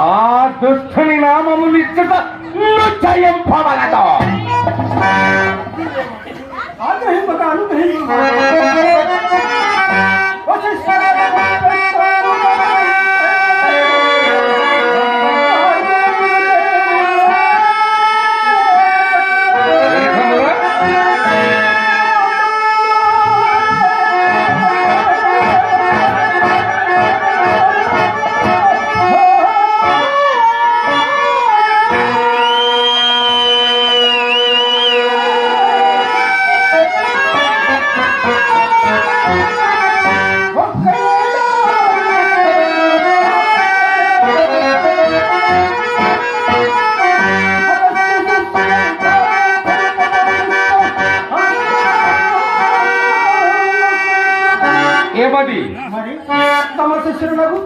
ఆ దుష్టుని నామము నిశ్చిత నిశ్చయం పవలదు అనుగ్రహింపక అనుగ్రహింప మరి తమ శిష్యులకు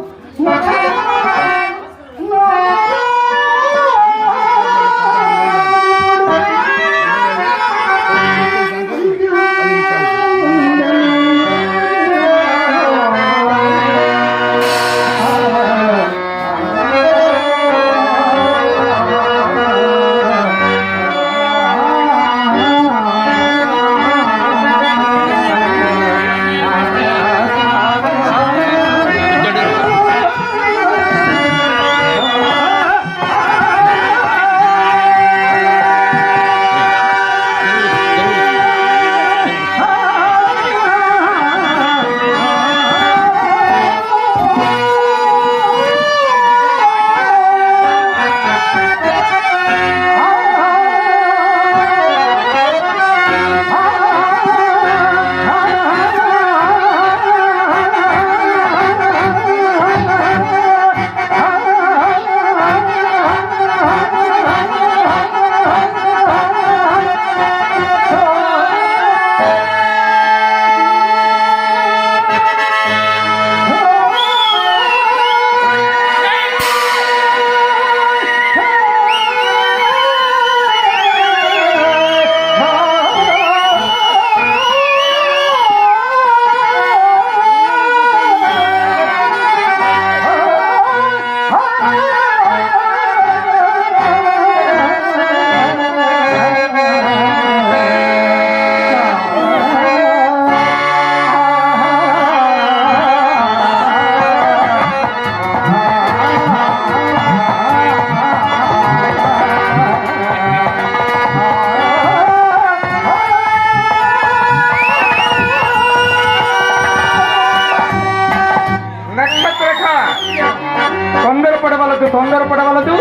తొందరపడవలదు తొందరపడవలదు.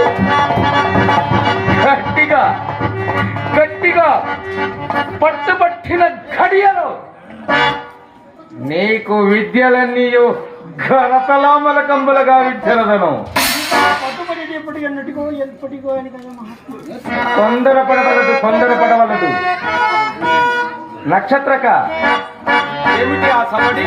గట్టిగా గట్టిగా పట్టుబట్టిన ఘడియలో నీకు విద్యలన్నీ ఘనతలామల కంబులుగా విద్యలదను. తొందరపడవలదు తొందరపడవలదు. నక్షత్రక ఏమిటి ఆ సవడి